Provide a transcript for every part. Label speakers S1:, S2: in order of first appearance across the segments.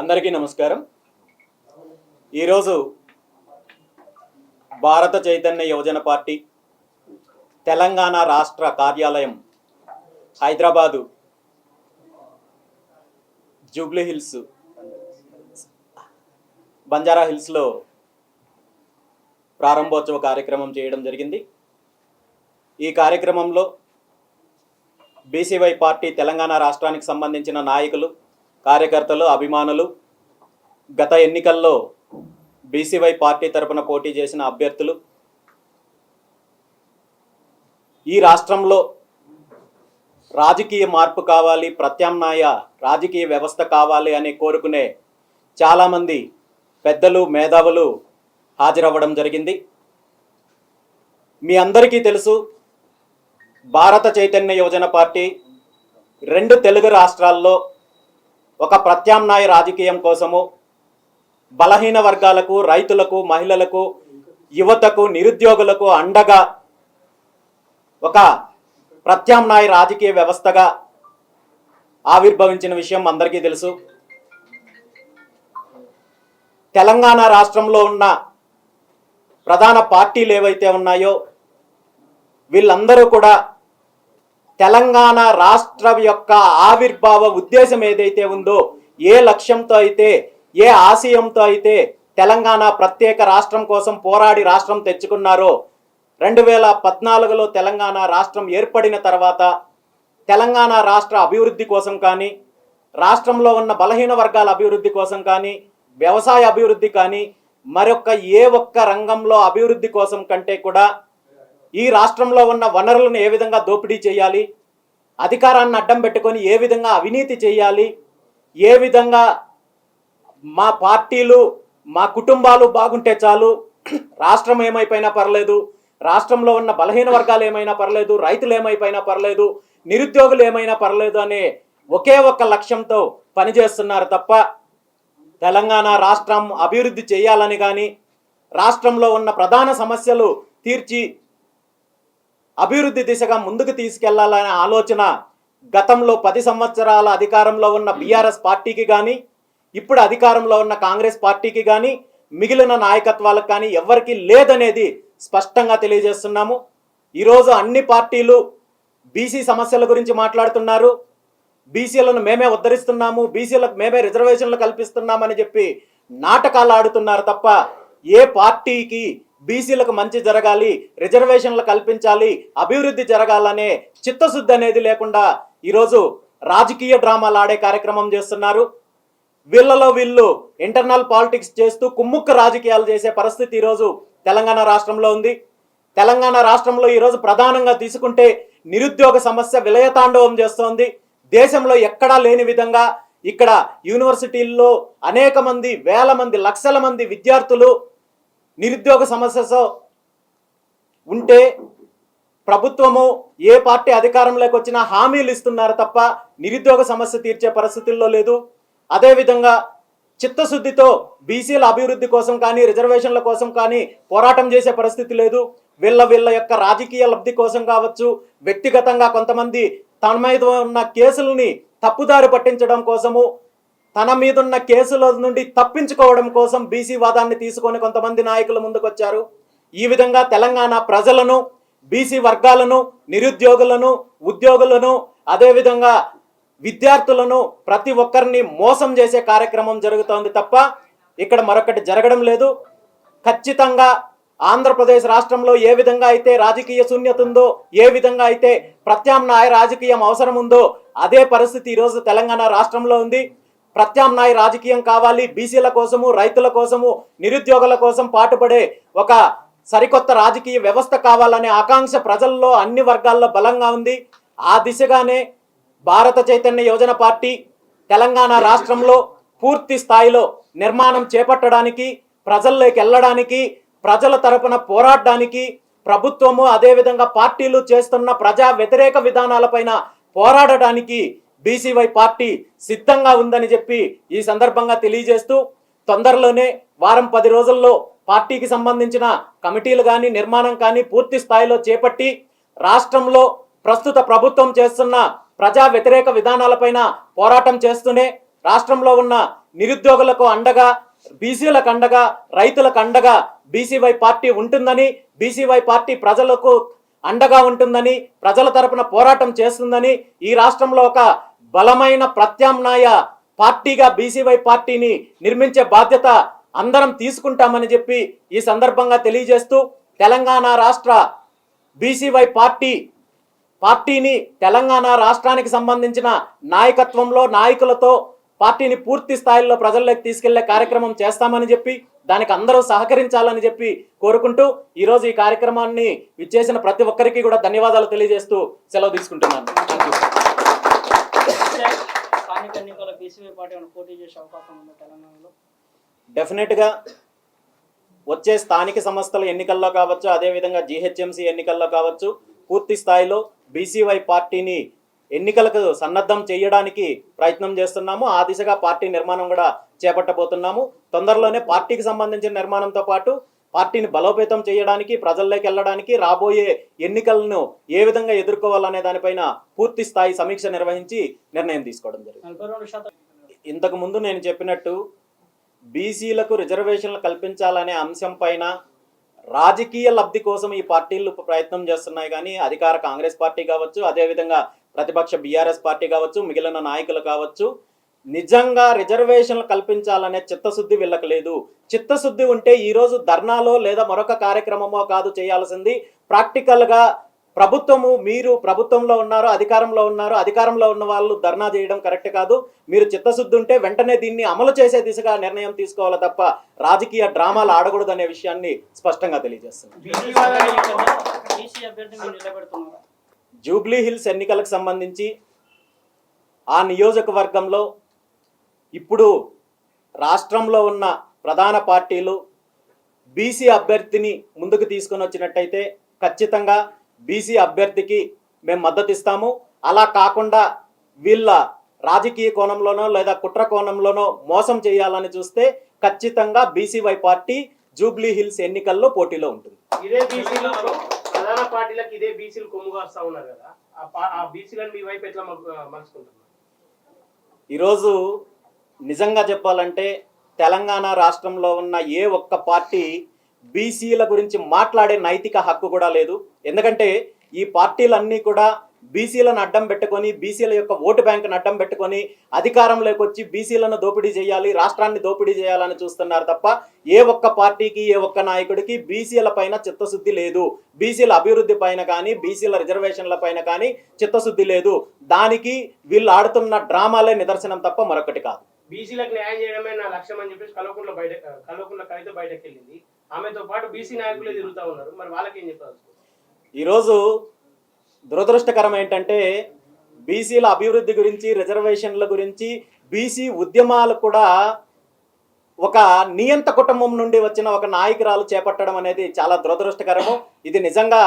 S1: అందరికీ నమస్కారం. ఈరోజు భారత చైతన్య యువజన పార్టీ తెలంగాణ రాష్ట్ర కార్యాలయం హైదరాబాదు జూబ్లీ హిల్స్ బంజారా హిల్స్లో ప్రారంభోత్సవ కార్యక్రమం చేయడం జరిగింది. ఈ కార్యక్రమంలో బీసీవై పార్టీ తెలంగాణ రాష్ట్రానికి సంబంధించిన నాయకులు కార్యకర్తలు అభిమానులు గత ఎన్నికల్లో బీసీవై పార్టీ తరపున పోటీ చేసిన అభ్యర్థులు ఈ రాష్ట్రంలో రాజకీయ మార్పు కావాలి ప్రత్యామ్నాయ రాజకీయ వ్యవస్థ కావాలి అని కోరుకునే చాలామంది పెద్దలు మేధావులు హాజరవ్వడం జరిగింది. మీ అందరికీ తెలుసు భారత చైతన్య యువజన పార్టీ రెండు తెలుగు రాష్ట్రాల్లో ఒక ప్రత్యామ్నాయ రాజకీయం కోసము బలహీన వర్గాలకు రైతులకు మహిళలకు యువతకు నిరుద్యోగులకు అండగా ఒక ప్రత్యామ్నాయ రాజకీయ వ్యవస్థగా ఆవిర్భవించిన విషయం అందరికీ తెలుసు. తెలంగాణ రాష్ట్రంలో ఉన్న ప్రధాన పార్టీలు ఏవైతే ఉన్నాయో వీళ్ళందరూ కూడా తెలంగాణ రాష్ట్రం యొక్క ఆవిర్భావ ఉద్దేశం ఏదైతే ఉందో ఏ లక్ష్యంతో అయితే ఏ ఆశయంతో అయితే తెలంగాణ ప్రత్యేక రాష్ట్రం కోసం పోరాడి రాష్ట్రం తెచ్చుకున్నారో రెండు వేల పద్నాలుగులో తెలంగాణ రాష్ట్రం ఏర్పడిన తర్వాత తెలంగాణ రాష్ట్ర అభివృద్ధి కోసం కానీ రాష్ట్రంలో ఉన్న బలహీన వర్గాల అభివృద్ధి కోసం కానీ వ్యవసాయ అభివృద్ధి కానీ మరొక ఏ ఒక్క రంగంలో అభివృద్ధి కోసం కంటే కూడా ఈ రాష్ట్రంలో ఉన్న వనరులను ఏ విధంగా దోపిడీ చేయాలి? అధికారాన్ని అడ్డం పెట్టుకొని ఏ విధంగా అవినీతి చేయాలి? ఏ విధంగా మా పార్టీలు మా కుటుంబాలు బాగుంటే చాలు? రాష్ట్రం ఏమైపోయినా పర్లేదు. రాష్ట్రంలో ఉన్న బలహీన వర్గాలు ఏమైనా పర్లేదు. రైతులు ఏమైపోయినా పర్లేదు. నిరుద్యోగులు ఏమైనా పర్లేదు అనే ఒకే ఒక్క లక్ష్యంతో పనిచేస్తున్నారు తప్ప తెలంగాణ రాష్ట్రం అభివృద్ధి చేయాలని కానీ రాష్ట్రంలో ఉన్న ప్రధాన సమస్యలు తీర్చి అభివృద్ధి దిశగా ముందుకు తీసుకెళ్ళాలనే ఆలోచన గతంలో పది సంవత్సరాల అధికారంలో ఉన్న బీఆర్ఎస్ పార్టీకి కానీ ఇప్పుడు అధికారంలో ఉన్న కాంగ్రెస్ పార్టీకి కానీ మిగిలిన నాయకత్వాలకు కానీ ఎవరికి లేదనేది స్పష్టంగా తెలియజేస్తున్నాము. ఈరోజు అన్ని పార్టీలు బీసీ సమస్యల గురించి మాట్లాడుతున్నారు. బీసీలను మేమే ఉద్ధరిస్తున్నాము బీసీలకు మేమే రిజర్వేషన్లు కల్పిస్తున్నామని చెప్పి నాటకాలు ఆడుతున్నారు తప్ప ఏ పార్టీకి బీసీలకు మంచి జరగాలి రిజర్వేషన్లు కల్పించాలి అభివృద్ధి జరగాలనే చిత్తశుద్ధి అనేది లేకుండా ఈరోజు రాజకీయ డ్రామాలు ఆడే కార్యక్రమం చేస్తున్నారు. వీళ్ళలో వీళ్ళు ఇంటర్నల్ పాలిటిక్స్ చేస్తూ కుమ్ముక్క రాజకీయాలు చేసే పరిస్థితి ఈరోజు తెలంగాణ రాష్ట్రంలో ఉంది. తెలంగాణ రాష్ట్రంలో ఈరోజు ప్రధానంగా తీసుకుంటే నిరుద్యోగ సమస్య విలయతాండవం చేస్తోంది. దేశంలో ఎక్కడా లేని విధంగా ఇక్కడ యూనివర్సిటీల్లో అనేక మంది వేల మంది లక్షల మంది విద్యార్థులు నిరుద్యోగ సమస్యతో ఉంటే ప్రభుత్వము ఏ పార్టీ అధికారంలోకి వచ్చినా హామీలు ఇస్తున్నారు తప్ప నిరుద్యోగ సమస్య తీర్చే పరిస్థితుల్లో లేదు. అదేవిధంగా చిత్తశుద్ధితో బీసీల అభివృద్ధి కోసం కానీ రిజర్వేషన్ల కోసం కానీ పోరాటం చేసే పరిస్థితి లేదు. వీళ్ళ వీళ్ళ యొక్క రాజకీయ లబ్ధి కోసం కావచ్చు వ్యక్తిగతంగా కొంతమంది తన మీద ఉన్న కేసుల్ని తప్పుదారి పట్టించడం కోసము తన మీదున్న కేసుల నుండి తప్పించుకోవడం కోసం బీసీ వాదాన్ని తీసుకొని కొంతమంది నాయకులు ముందుకొచ్చారు. ఈ విధంగా తెలంగాణ ప్రజలను బీసీ వర్గాలను నిరుద్యోగులను ఉద్యోగులను అదేవిధంగా విద్యార్థులను ప్రతి ఒక్కరిని మోసం చేసే కార్యక్రమం జరుగుతోంది తప్ప ఇక్కడ మరొకటి జరగడం లేదు. ఖచ్చితంగా ఆంధ్రప్రదేశ్ రాష్ట్రంలో ఏ విధంగా అయితే రాజకీయ శూన్యత ఉందో ఏ విధంగా అయితే ప్రత్యామ్నాయ రాజకీయం అవసరం ఉందో అదే పరిస్థితి ఈరోజు తెలంగాణ రాష్ట్రంలో ఉంది. ప్రత్యామ్నాయ రాజకీయం కావాలి. బీసీల కోసము రైతుల కోసము నిరుద్యోగుల కోసం పాటుపడే ఒక సరికొత్త రాజకీయ వ్యవస్థ కావాలనే ఆకాంక్ష ప్రజల్లో అన్ని వర్గాల్లో బలంగా ఉంది. ఆ దిశగానే భారత చైతన్య యోజన పార్టీ తెలంగాణ రాష్ట్రంలో పూర్తి స్థాయిలో నిర్మాణం చేపట్టడానికి ప్రజల్లోకి వెళ్ళడానికి ప్రజల తరపున పోరాడడానికి ప్రభుత్వము అదేవిధంగా పార్టీలు చేస్తున్న ప్రజా వ్యతిరేక విధానాలపైన పోరాడడానికి బీసీవై పార్టీ సిద్ధంగా ఉందని చెప్పి ఈ సందర్భంగా తెలియజేస్తూ తొందరలోనే వారం పది రోజుల్లో పార్టీకి సంబంధించిన కమిటీలు కానీ నిర్మాణం కానీ పూర్తి స్థాయిలో చేపట్టి రాష్ట్రంలో ప్రస్తుత ప్రభుత్వం చేస్తున్న ప్రజా వ్యతిరేక విధానాలపైన పోరాటం చేస్తూనే రాష్ట్రంలో ఉన్న నిరుద్యోగులకు అండగా బీసీలకు అండగా రైతులకు అండగా బీసీవై పార్టీ ఉంటుందని బీసీవై పార్టీ ప్రజలకు అండగా ఉంటుందని ప్రజల తరపున పోరాటం చేస్తుందని ఈ రాష్ట్రంలో ఒక బలమైన ప్రత్యామ్నాయ పార్టీగా బీసీవై పార్టీని నిర్మించే బాధ్యత అందరం తీసుకుంటామని చెప్పి ఈ సందర్భంగా తెలియజేస్తూ తెలంగాణ రాష్ట్ర బీసీవై పార్టీ పార్టీని తెలంగాణ రాష్ట్రానికి సంబంధించిన నాయకత్వంలో నాయకులతో పార్టీని పూర్తి స్థాయిలో ప్రజల్లోకి తీసుకెళ్ళే కార్యక్రమం చేస్తామని చెప్పి దానికి అందరూ సహకరించాలని చెప్పి కోరుకుంటూ ఈరోజు ఈ కార్యక్రమాన్ని విచ్చేసిన ప్రతి ఒక్కరికి కూడా ధన్యవాదాలు తెలియజేస్తూ సెలవు తీసుకుంటున్నాను. థ్యాంక్ యూ
S2: స్థానిక ఎన్నికల బీసీపీ పార్టీ ఏమైనా పోటీ చేసే అవకాశం ఉందా తెలంగాణలో?
S1: డెఫినెట్గా వచ్చే స్థానిక సంస్థల ఎన్నికల్లో కావచ్చు అదేవిధంగా జీహెచ్ఎంసీ ఎన్నికల్లో కావచ్చు పూర్తి స్థాయిలో బీసీవై పార్టీని ఎన్నికలకు సన్నద్ధం చేయడానికి ప్రయత్నం చేస్తున్నాము. ఆ దిశగా పార్టీ నిర్మాణం కూడా చేపట్టబోతున్నాము. తొందరలోనే పార్టీకి సంబంధించిన నిర్మాణంతో పాటు పార్టీని బలోపేతం చేయడానికి ప్రజల్లోకి వెళ్ళడానికి రాబోయే ఎన్నికలను ఏ విధంగా ఎదుర్కోవాలనే దానిపైన పూర్తి స్థాయి సమీక్ష నిర్వహించి నిర్ణయం తీసుకోవడం జరిగింది. ఇంతకు ముందు నేను చెప్పినట్టు బీసీలకు రిజర్వేషన్లు కల్పించాలనే అంశం పైన రాజకీయ లబ్ధి కోసం ఈ పార్టీలు ప్రయత్నం చేస్తున్నాయి కానీ అధికార కాంగ్రెస్ పార్టీ కావచ్చు అదేవిధంగా ప్రతిపక్ష బీఆర్ఎస్ పార్టీ కావచ్చు మిగిలిన నాయకులు కావచ్చు నిజంగా రిజర్వేషన్లు కల్పించాలనే చిత్తశుద్ధి వీళ్ళకి లేదు. చిత్తశుద్ధి ఉంటే ఈరోజు ధర్నాలో లేదా మరొక కార్యక్రమమో కాదు చేయాల్సింది. ప్రాక్టికల్గా ప్రభుత్వము మీరు ప్రభుత్వంలో ఉన్నారు అధికారంలో ఉన్నారు అధికారంలో ఉన్న వాళ్ళు ధర్నా చేయడం కరెక్ట్ కాదు. మీరు చిత్తశుద్ధి ఉంటే వెంటనే దీన్ని అమలు చేసే దిశగా నిర్ణయం తీసుకోవాలి తప్ప రాజకీయ డ్రామాలు ఆడకూడదు అనే విషయాన్ని స్పష్టంగా తెలియజేస్తుంది జూబ్లీ హిల్స్ ఎన్నికలకు సంబంధించి ఆ నియోజకవర్గంలో ఇప్పుడు రాష్ట్రంలో ఉన్న ప్రధాన పార్టీలు బీసీ అభ్యర్థిని ముందుకు తీసుకొని వచ్చినట్టయితే ఖచ్చితంగా బీసీ అభ్యర్థికి మేము మద్దతు ఇస్తాము. అలా కాకుండా వీళ్ళ రాజకీయ కోణంలోనో లేదా కుట్ర కోణంలోనో మోసం చేయాలని చూస్తే ఖచ్చితంగా బీసీవై పార్టీ జూబ్లీ హిల్స్ ఎన్నికల్లో పోటీలో ఉంటుంది.
S3: ఇదే బీసీలు ప్రధాన పార్టీలకు ఇదే బీసీలు కొమ్ముగా వస్తా ఉన్నారు కదా. ఆ పా- ఆ బీసీలను మీ వైపు ఎట్లా మలు- మలుచుకుంటున్నారు?
S1: ఈరోజు నిజంగా చెప్పాలంటే తెలంగాణ రాష్ట్రంలో ఉన్న ఏ ఒక్క పార్టీ బీసీల గురించి మాట్లాడే నైతిక హక్కు కూడా లేదు. ఎందుకంటే ఈ పార్టీలన్నీ కూడా బీసీలను అడ్డం పెట్టుకొని బీసీల యొక్క ఓటు బ్యాంకును అడ్డం పెట్టుకొని అధికారంలోకి వచ్చి బీసీలను దోపిడీ చేయాలి రాష్ట్రాన్ని దోపిడీ చేయాలని చూస్తున్నారు తప్ప ఏ ఒక్క పార్టీకి ఏ ఒక్క నాయకుడికి బీసీల పైన చిత్తశుద్ధి లేదు. బీసీల అభివృద్ధి పైన కానీ బీసీల రిజర్వేషన్ల పైన కానీ చిత్తశుద్ధి లేదు. దానికి వీళ్ళు ఆడుతున్న డ్రామాలే నిదర్శనం తప్ప మరొకటి కాదు.
S3: బీసీలకు న్యాయం చేయడమే నా లక్ష్యం అని చెప్పేసి కల్వకుంట్ల బయట కల్వకుంట్ల కవిత బయటకు వెళ్ళింది ఆమెతో పాటు బీసీ నాయకులే తిరుగుతూ ఉన్నారు. మరి వాళ్ళకి ఏం చెప్పాలి
S1: ఈరోజు దురదృష్టకరం ఏంటంటే బీసీల అభివృద్ధి గురించి రిజర్వేషన్ల గురించి బీసీ ఉద్యమాలు కూడా ఒక నియంత కుటుంబం నుండి వచ్చిన ఒక నాయకురాలు చేపట్టడం అనేది చాలా దురదృష్టకరము. ఇది నిజంగా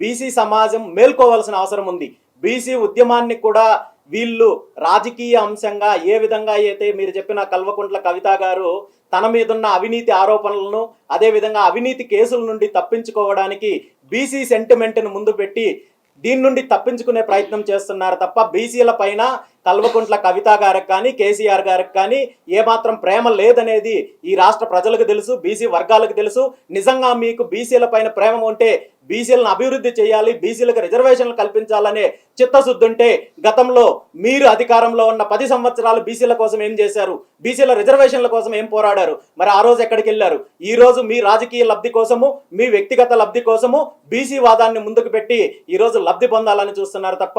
S1: బీసీ సమాజం మేల్కోవాల్సిన అవసరం ఉంది. బీసీ ఉద్యమాన్ని కూడా వీళ్ళు రాజకీయ అంశంగా ఏ విధంగా అయితే మీరు చెప్పిన కల్వకుంట్ల కవిత గారు తన మీదున్న అవినీతి ఆరోపణలను అదేవిధంగా అవినీతి కేసుల నుండి తప్పించుకోవడానికి బీసీ సెంటిమెంట్ను ముందు పెట్టి దీని నుండి తప్పించుకునే ప్రయత్నం చేస్తున్నారు తప్ప బీసీల పైన కల్వకుంట్ల కవిత గారికి కానీ కేసీఆర్ గారికి కానీ ఏమాత్రం ప్రేమ లేదనేది ఈ రాష్ట్ర ప్రజలకు తెలుసు బీసీ వర్గాలకు తెలుసు. నిజంగా మీకు బీసీల పైన ప్రేమ ఉంటే బీసీలను అభివృద్ధి చేయాలి బీసీలకు రిజర్వేషన్లు కల్పించాలనే చిత్తశుద్ధి ఉంటే గతంలో మీరు అధికారంలో ఉన్న పది సంవత్సరాలు బీసీల కోసం ఏం చేశారు? బీసీల రిజర్వేషన్ల కోసం ఏం పోరాడారు? మరి ఆ రోజు ఎక్కడికి వెళ్ళారు? ఈ రోజు మీ రాజకీయ లబ్ధి కోసము మీ వ్యక్తిగత లబ్ధి కోసము బీసీ వాదాన్ని ముందుకు పెట్టి ఈరోజు లబ్ధి పొందాలని చూస్తున్నారు తప్ప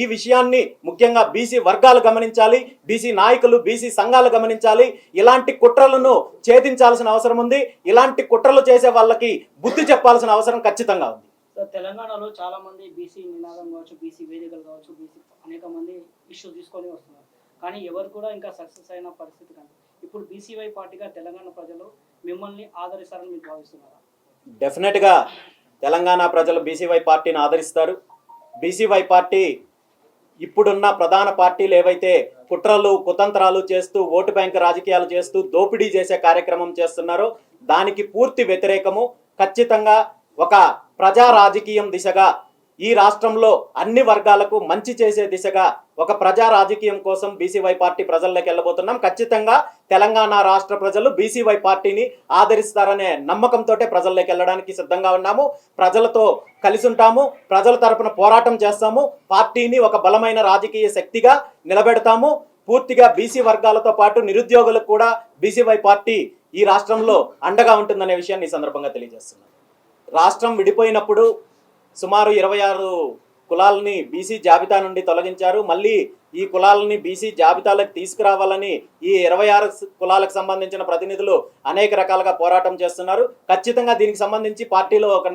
S1: ఈ విషయాన్ని ముఖ్యంగా బీసీ వర్గాలు గమనించాలి బీసీ నాయకులు బీసీ సంఘాలు గమనించాలి. ఇలాంటి కుట్రలను ఛేదించాల్సిన అవసరం ఉంది. ఇలాంటి కుట్రలు చేసే వాళ్ళకి బుద్ధి చెప్పాల్సిన అవసరం ఖచ్చితంగా
S2: సో తెలంగాణలో చాలా మంది బీసీ నినాదం కావచ్చు బీసీ వేదికలు కావచ్చు బీసీ అనేక మంది ఇష్యూ తీసుకొని వస్తున్నారు. కానీ ఎవరు కూడా ఇంకా సక్సెస్ అయిన పరిస్థితి కానీ ఇప్పుడు బీసీవై పార్టీగా తెలంగాణ ప్రజలు మిమ్మల్ని ఆదరిస్తారని మీరు భావిస్తున్నారా?
S1: డెఫినెట్గా తెలంగాణ ప్రజలు బీసీవై పార్టీని ఆదరిస్తారు. బీసీవై పార్టీ ఇప్పుడున్న ప్రధాన పార్టీలు ఏవైతే కుట్రలు కుతంత్రాలు చేస్తూ ఓటు బ్యాంక్ రాజకీయాలు చేస్తూ దోపిడీ చేసే కార్యక్రమం చేస్తున్నారో దానికి పూర్తి వ్యతిరేకము ఖచ్చితంగా ఒక ప్రజా రాజకీయం దిశగా ఈ రాష్ట్రంలో అన్ని వర్గాలకు మంచి చేసే దిశగా ఒక ప్రజా రాజకీయం కోసం బీసీవై పార్టీ ప్రజల్లోకి వెళ్ళబోతున్నాం. ఖచ్చితంగా తెలంగాణ రాష్ట్ర ప్రజలు బీసీవై పార్టీని ఆదరిస్తారనే నమ్మకంతో ప్రజల్లోకి వెళ్ళడానికి సిద్ధంగా ఉన్నాము. ప్రజలతో కలిసి ఉంటాము ప్రజల తరపున పోరాటం చేస్తాము. పార్టీని ఒక బలమైన రాజకీయ శక్తిగా నిలబెడతాము. పూర్తిగా బీసీ వర్గాలతో పాటు నిరుద్యోగులకు కూడా బీసీవై పార్టీ ఈ రాష్ట్రంలో అండగా ఉంటుందనే విషయాన్ని ఈ సందర్భంగా తెలియజేస్తున్నాను. రాష్ట్రం విడిపోయినప్పుడు సుమారు ఇరవై ఆరు కులాలని బీసీ జాబితా నుండి తొలగించారు. మళ్ళీ ఈ కులాలని బీసీ జాబితాలకు తీసుకురావాలని ఈ ఇరవై ఆరు కులాలకు సంబంధించిన ప్రతినిధులు అనేక రకాలుగా పోరాటం చేస్తున్నారు. ఖచ్చితంగా దీనికి సంబంధించి పార్టీలో ఒక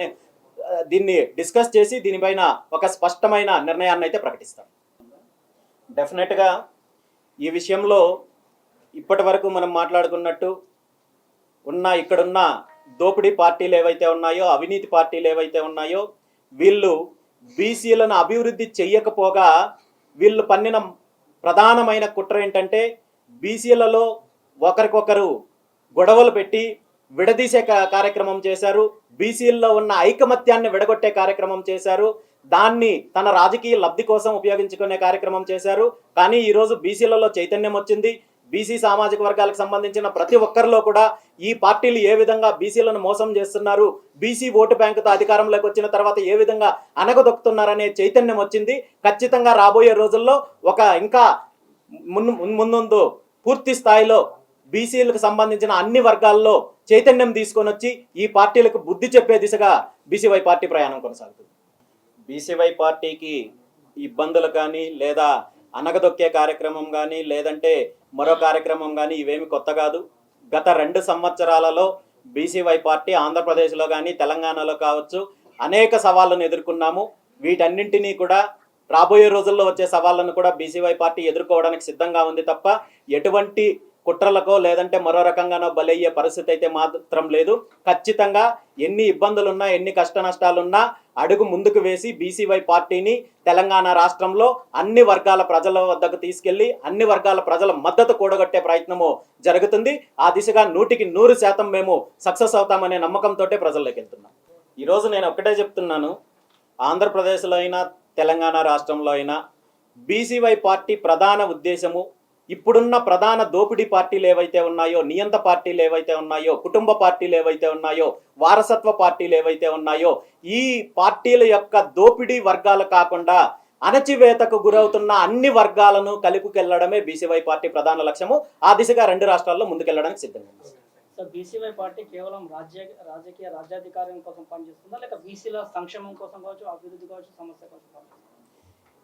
S1: దీన్ని డిస్కస్ చేసి దీనిపైన ఒక స్పష్టమైన నిర్ణయాన్ని అయితే ప్రకటిస్తాం. డెఫినెట్గా ఈ విషయంలో ఇప్పటి వరకు మనం మాట్లాడుకున్నట్టు ఉన్న ఇక్కడున్న దోపిడీ పార్టీలు ఏవైతే ఉన్నాయో అవినీతి పార్టీలు ఏవైతే ఉన్నాయో వీళ్ళు బీసీలను అభివృద్ధి చెయ్యకపోగా వీళ్ళు పన్నిన ప్రధానమైన కుట్ర ఏంటంటే బీసీలలో ఒకరికొకరు గొడవలు పెట్టి విడదీసే కార్యక్రమం చేశారు. బీసీల్లో ఉన్న ఐకమత్యాన్ని విడగొట్టే కార్యక్రమం చేశారు. దాన్ని తన రాజకీయ లబ్ధి కోసం ఉపయోగించుకునే కార్యక్రమం చేశారు. కానీ ఈరోజు బీసీలలో చైతన్యం వచ్చింది. బీసీ సామాజిక వర్గాలకు సంబంధించిన ప్రతి ఒక్కరిలో కూడా ఈ పార్టీలు ఏ విధంగా బీసీలను మోసం చేస్తున్నారు బీసీ ఓటు బ్యాంకుతో అధికారంలోకి వచ్చిన తర్వాత ఏ విధంగా అనగదొక్కుతున్నారనే చైతన్యం వచ్చింది. ఖచ్చితంగా రాబోయే రోజుల్లో ఒక ఇంకా మున్ ముందు పూర్తి స్థాయిలో బీసీలకు సంబంధించిన అన్ని వర్గాల్లో చైతన్యం తీసుకొని వచ్చి ఈ పార్టీలకు బుద్ధి చెప్పే దిశగా బీసీవై పార్టీ ప్రయాణం కొనసాగుతుంది. బీసీవై పార్టీకి ఇబ్బందులు కానీ లేదా అనగదొక్కే కార్యక్రమం కానీ లేదంటే మరో కార్యక్రమం కానీ ఇవేమి కొత్త కాదు. గత రెండు సంవత్సరాలలో బీసీవై పార్టీ ఆంధ్రప్రదేశ్లో కానీ తెలంగాణలో కావచ్చు అనేక సవాళ్ళను ఎదుర్కొన్నాము. వీటన్నింటినీ కూడా రాబోయే రోజుల్లో వచ్చే సవాళ్ళను కూడా బీసీవై పార్టీ ఎదుర్కోవడానికి సిద్ధంగా ఉంది తప్ప ఎటువంటి కుట్రలకో లేదంటే మరో రకంగానో బలయ్యే పరిస్థితి అయితే మాత్రం లేదు. ఖచ్చితంగా ఎన్ని ఇబ్బందులున్నా ఎన్ని కష్ట నష్టాలున్నా అడుగు ముందుకు వేసి బీసీవై పార్టీని తెలంగాణ రాష్ట్రంలో అన్ని వర్గాల ప్రజల వద్దకు తీసుకెళ్ళి అన్ని వర్గాల ప్రజల మద్దతు కూడగట్టే ప్రయత్నము జరుగుతుంది. ఆ దిశగా నూటికి నూరు శాతం మేము సక్సెస్ అవుతామనే నమ్మకంతో ప్రజల్లోకి వెళ్తున్నాం. ఈరోజు నేను ఒక్కటే చెప్తున్నాను. ఆంధ్రప్రదేశ్లో అయినా తెలంగాణ రాష్ట్రంలో అయినా బీసీవై పార్టీ ప్రధాన ఉద్దేశము ఇప్పుడున్న ప్రధాన దోపిడీ పార్టీలు ఏవైతే ఉన్నాయో నియంత పార్టీలు ఏవైతే ఉన్నాయో కుటుంబ పార్టీలు ఏవైతే ఉన్నాయో వారసత్వ పార్టీలు ఏవైతే ఉన్నాయో ఈ పార్టీల యొక్క దోపిడీ వర్గాలు కాకుండా అణచివేతకు గురవుతున్న అన్ని వర్గాలను కలుపుకెళ్ళడమే బీసీవై పార్టీ ప్రధాన లక్ష్యము. ఆ దిశగా రెండు రాష్ట్రాల్లో ముందుకెళ్ళడానికి సిద్ధంగా
S2: సో బీసీవై పార్టీ కేవలం రాజ్య రాజకీయ రాజ్యాధికారం కోసం పనిచేస్తుందా? లేక బీసీల సంక్షేమం కోసం కావచ్చు అభివృద్ధి కావచ్చు సమస్య కోసం పనిచేస్తుందా?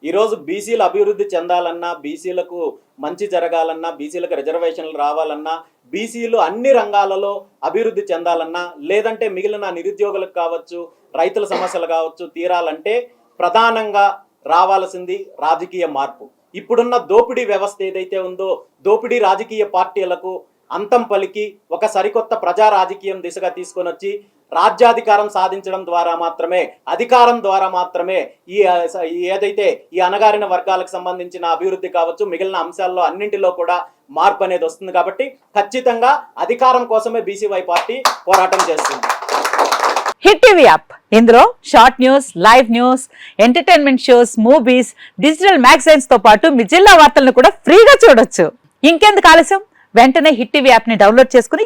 S1: ఈరోజు బీసీలు అభివృద్ధి చెందాలన్నా బీసీలకు మంచి జరగాలన్నా బీసీలకు రిజర్వేషన్లు రావాలన్నా బీసీలు అన్ని రంగాలలో అభివృద్ధి చెందాలన్నా లేదంటే మిగిలిన నిరుద్యోగులకు కావచ్చు రైతుల సమస్యలు కావచ్చు తీరాలంటే ప్రధానంగా రావాల్సింది రాజకీయ మార్పు. ఇప్పుడున్న దోపిడీ వ్యవస్థ ఏదైతే ఉందో దోపిడీ రాజకీయ పార్టీలకు అంతం పలికి ఒక సరికొత్త ప్రజా రాజకీయం దిశగా తీసుకొని వచ్చి రాజ్యాధికారం సాధించడం ద్వారా మాత్రమే అధికారం ద్వారా మాత్రమే ఈ ఏదైతే ఈ అణగారిన వర్గాలకు సంబంధించిన అభివృద్ధి కావచ్చు మిగిలిన అంశాల్లో అన్నింటిలో కూడా మార్పు అనేది వస్తుంది కాబట్టి ఖచ్చితంగా అధికారం కోసమే బీసీవై పార్టీ పోరాటం చేస్తుంది.
S4: Hit TV app. ఇందులో short news live news entertainment shows movies digital మ్యాగజైన్స్తో పాటు మీ జిల్లా వార్తలను కూడా ఫ్రీగా చూడొచ్చు. ఇంకెందుకు ఆలస్యం? వెంటనే హిట్ టీవీ యాప్ని డౌన్లోడ్ చేసుకుని